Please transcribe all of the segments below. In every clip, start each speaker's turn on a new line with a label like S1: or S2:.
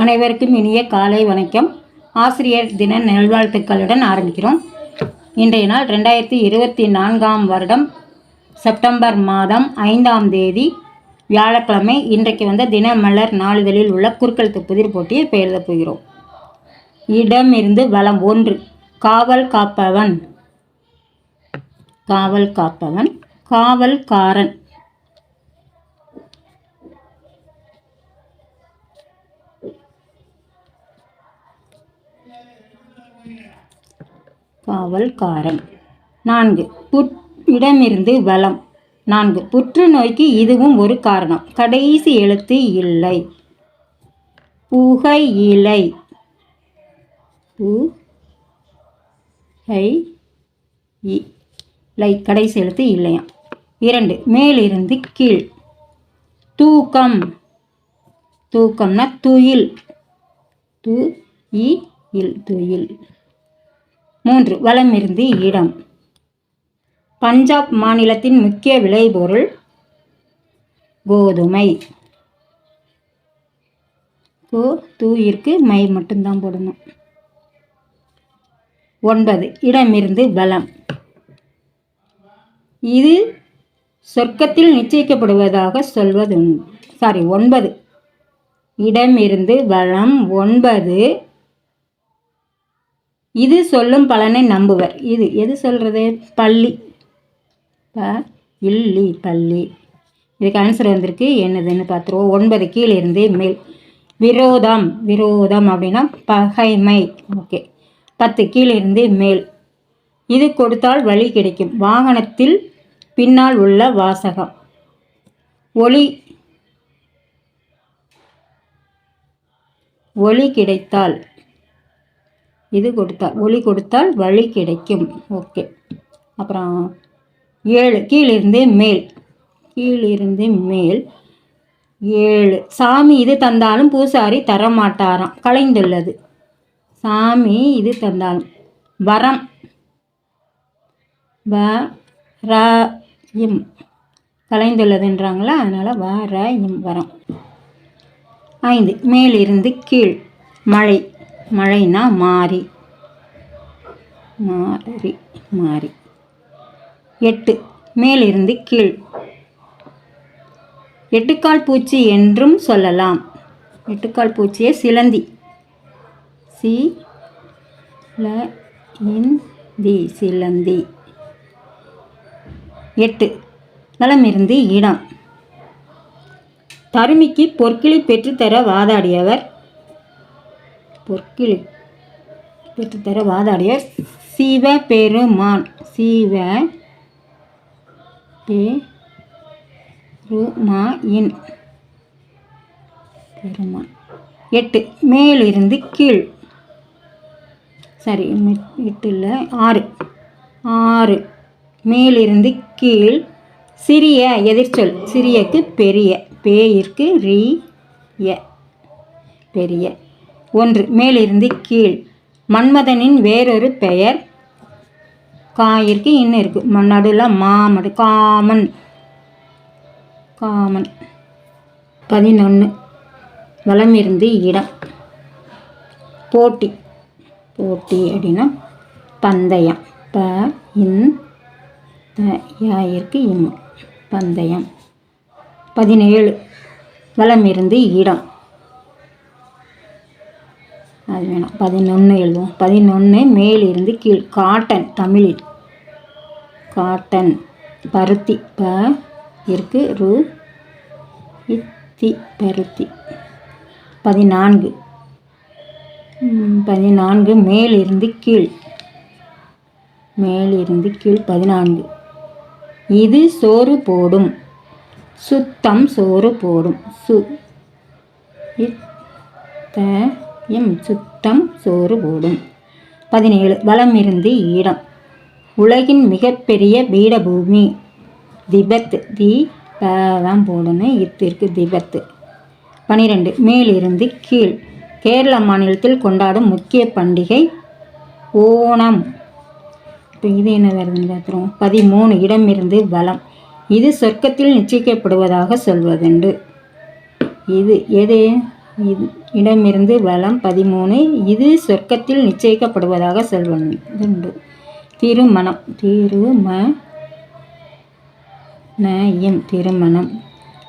S1: அனைவருக்கும் இனிய காலை வணக்கம். ஆசிரியர் தின நல்வாழ்த்துக்களுடன் ஆரம்பிக்கிறோம். இன்றைய நாள் ரெண்டாயிரத்தி இருபத்தி நான்காம் வருடம் செப்டம்பர் மாதம் ஐந்தாம் தேதி. வியாழக்கிழமை இன்றைக்கு வந்த தினமலர் நாளிதழில் உள்ள குறுக்கெழுத்து புதிர் போட்டியை இப்போ போகிறோம். இடமிருந்து வளம் ஒன்று காவல் காப்பவன். காவல் காப்பவன் காவல்காரன். காவல்காரன். நான்கு புற் இடமிருந்து வளம் நான்கு புற்றுநோய்க்கு இதுவும் ஒரு காரணம். கடைசி எழுத்து இல்லை. புகையிலை. பு ஹை இ லை கடைசி எழுத்து இல்லையா இரண்டு மேலிருந்து கீழ். தூக்கம். தூக்கம்னா துயில். து இ இல் துயில் மூன்று வளமிருந்து இடம். பஞ்சாப் மாநிலத்தின் முக்கிய விளைபொருள் கோதுமை. கோ தூயிற்கு மை மட்டும்தான் போடணும். ஒன்பது இடமிருந்து பலம் இது சொர்க்கத்தில் நிச்சயிக்கப்படுவதாக சொல்வது சாரி ஒன்பது. இடமிருந்து வளம் ஒன்பது. இது சொல்லும் பலனை நம்புவர். இது எது சொல்கிறது பள்ளி. ப இல்லி பள்ளி. இதுக்கு ஆன்சர் வந்திருக்கு. என்னதுன்னு பார்த்துருவோம். ஒன்பது கீழே இருந்து மேல். விரோதம். விரோதம் அப்படின்னா பகைமை. ஓகே. பத்து கீழே இருந்து மேல். இது கொடுத்தால் வழி கிடைக்கும். வாகனத்தில் பின்னால் உள்ள வாசகம். ஒளி. ஒளி கிடைத்தால். இது கொடுத்தால் ஒளி கொடுத்தால் வழி கிடைக்கும். ஓகே அப்புறம் ஏழு கீழிருந்து மேல். கீழிருந்து மேல். ஏழு. சாமி இது தந்தாலும் பூசாரி தர மாட்டாராம் கலைந்துள்ளது. சாமி இது தந்தாலும். வரம். வ ர இம் கலைந்துள்ளதுன்றாங்களா? அதனால் வ ர இம் வரம். ஐந்து. மேலிருந்து கீழ். மழை மழைனா மாறி. மாறி மாறி. எட்டு. மேலிருந்து கீழ். எட்டுக்கால் பூச்சி என்றும் சொல்லலாம். எட்டுக்கால் பூச்சியை சிலந்தி. சி ல இன் தி சிலந்தி. எட்டு. நலமிருந்து இடம். தருமிக்கு பொற்கிளி பெற்றுத்தர வாதாடியவர். பொற்கிளி பெற்றுத்தர வாதாடிய சிவ பெருமான் சிவ பெருமாயின் பெருமான். எட்டு. மேலிருந்து கீழ். சரி எட்டு இல்லை ஆறு. ஆறு. மேலிருந்து கீழ். சிறிய எதிர்ச்சொல். சிறியக்கு பெரிய. பேயிற்கு ரீ ய பெரிய. ஒன்று. மேலிருந்து கீழ். மன்மதனின் வேறொரு பெயர் காயிற்கு இன்னும் இருக்குது நடுவில் மாமடு காமன். காமன். பதினொன்று வளமிருந்து இடம். போட்டி. போட்டி அப்படின்னா பந்தயம். ப இன் த யாயிற்கு இம் பந்தயம். பதினேழு. வளமிருந்து இடம். அது வேணாம். பதினொன்று எழுதுவோம். பதினொன்று மேலிருந்து கீழ். காட்டன் தமிழில் காட்டன். பருத்தி. ப இருக்கு. ரு. இத்தி. பருத்தி. பதினான்கு. பதினான்கு மேலிருந்து கீழ். மேலிருந்து கீழ் பதினான்கு. இது சோறு போடும். சுத்தம் சோறு போடும். சு. இத்த எம் சுத்தம் சோறு போடும். பதினேழு வளமிருந்து ஈடம். உலகின் மிகப்பெரிய பீடபூமி. திபத் தி தான் போடணும் இத்திற்கு திபத்து பனிரெண்டு மேலிருந்து கீழ். கேரள மாநிலத்தில் கொண்டாடும் முக்கிய பண்டிகை ஓணம். இப்போ இது என்ன வருதுன்னு பார்த்துருவோம். பதிமூணு இடமிருந்து வளம். இது சொர்க்கத்தில் நிச்சயிக்கப்படுவதாக சொல்வதுண்டு. இது எது? இது இடமிருந்து வளம் பதிமூணு இது சொர்க்கத்தில் நிச்சயிக்கப்படுவதாக சொல்வதுண்டு திருமணம். திரும நயம் திருமணம்.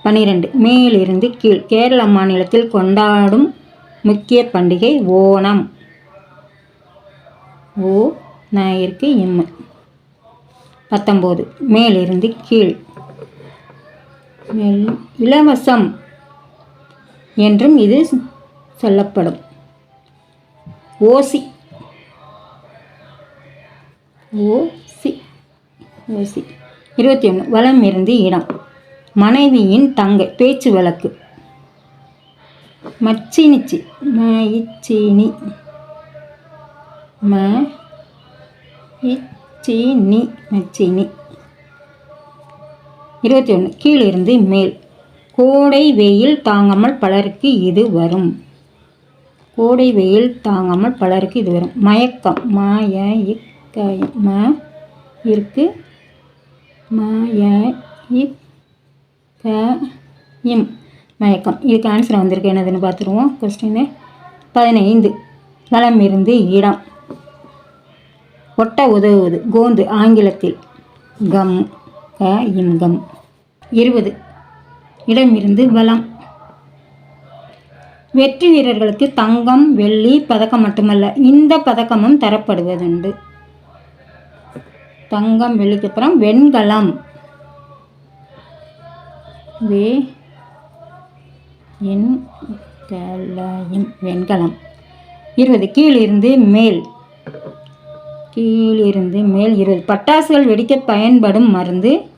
S1: பன்னிரெண்டு மேலிருந்து கீழ் கேரள மாநிலத்தில் கொண்டாடும் முக்கிய பண்டிகை ஓணம். ஓ நாயிற்கு எம். பத்தொம்போது. மேலிருந்து கீழ். இலவசம் என்றும் இது சொல்லப்படும். ஓசி. ஓசி. ஓசி. இருபத்தி ஒன்று வளம் இருந்து இடம். மனைவியின் தங்கை. பேச்சு வழக்கு. மச்சினிச்சி. ம இச்சினி ம. இச்சினி. மச்சினி. இருபத்தி ஒன்று கீழிருந்து மேல். கோடை வெயில் தாங்காமல் பலருக்கு இது வரும். கோடை வெயில் தாங்காமல் பலருக்கு இது வரும். மயக்கம். மாய இக்க ம இருக்கு மாய இக் க இம் மயக்கம். இதுக்கு ஆன்சர் வந்திருக்கு. என்னதுன்னு பார்த்துருவோம். கொஸ்டின் பதினைந்து. நலம் இருந்து இடம். ஒட்ட உதவுவது. கோந்து ஆங்கிலத்தில் கம். க இம் கம். இருபது. இடமிருந்து பலம் வெற்றி வீரர்களுக்கு தங்கம் வெள்ளி பதக்கம் மட்டுமல்ல இந்த பதக்கமும் தரப்படுவதுண்டு. தங்கம் வெள்ளிக்கு அப்புறம் வெண்கலம். வே என் வெண்கலம். இருபது கீழிருந்து மேல். கீழிருந்து மேல் இருபது. பட்டாசுகள் வெடிக்க பயன்படும் மருந்து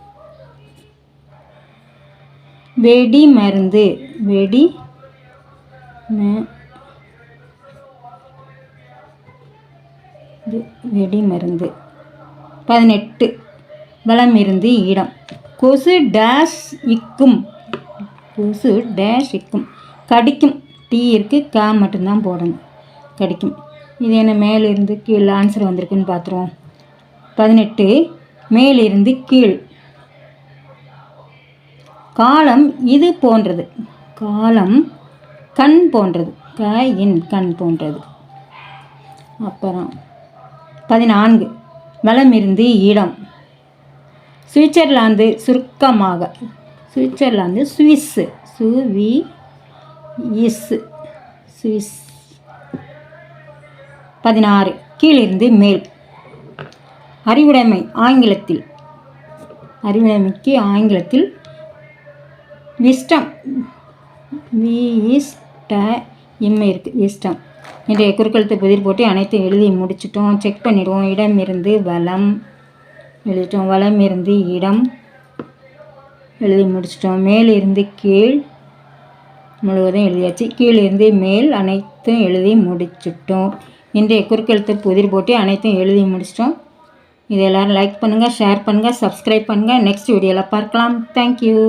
S1: வெடி மருந்து. வெடி வெடி மருந்து. பதினெட்டு. வளம் இருந்து இடம். கொசு டேஷ் இக்கும். கொசு டேஷ் இக்கும். கடிக்கும். டீ இருக்குது கா மட்டும்தான் போடணும். கடிக்கும். இது என்ன மேலிருந்து கீழே ஆன்சர் வந்திருக்குன்னு பார்த்துருவோம். பதினெட்டு. மேலிருந்து கீழ். காலம் இது போன்றது. காலம் கண் போன்றது. க இன் கண் போன்றது. அப்புறம் பதினான்கு. வளமிருந்து இடம் சுவிட்சர்லாந்து சுருக்கமாக. Switzerland Swiss Swiss Swiss. பதினாறு. கீழிருந்து மேல். அறிவுடைமை ஆங்கிலத்தில். அறிவுடைமைக்கு ஆங்கிலத்தில் விஸ்டம் விஸ்ட இம்மை இருக்குது விஸ்டம் இன்றைய குறுக்கெழுத்து புதிர் போட்டு அனைத்தும் எழுதி முடிச்சிட்டோம். செக் பண்ணிவிடுவோம் இடம் இருந்து வளம் எழுதிட்டோம். வளம் இருந்து இடம் எழுதி முடிச்சிட்டோம். மேலிருந்து கீழ் முழுவதும் எழுதியாச்சு. கீழிருந்து மேல் அனைத்தும் எழுதி முடிச்சிட்டோம். இன்றைய குறுக்கெழுத்து புதிர் போட்டு அனைத்தும் எழுதி முடிச்சிட்டோம். இது எல்லோரும் லைக் பண்ணுங்கள் ஷேர் பண்ணுங்கள் சப்ஸ்கிரைப் பண்ணுங்கள் நெக்ஸ்ட் வீடியோவில் பார்க்கலாம். தேங்க்யூ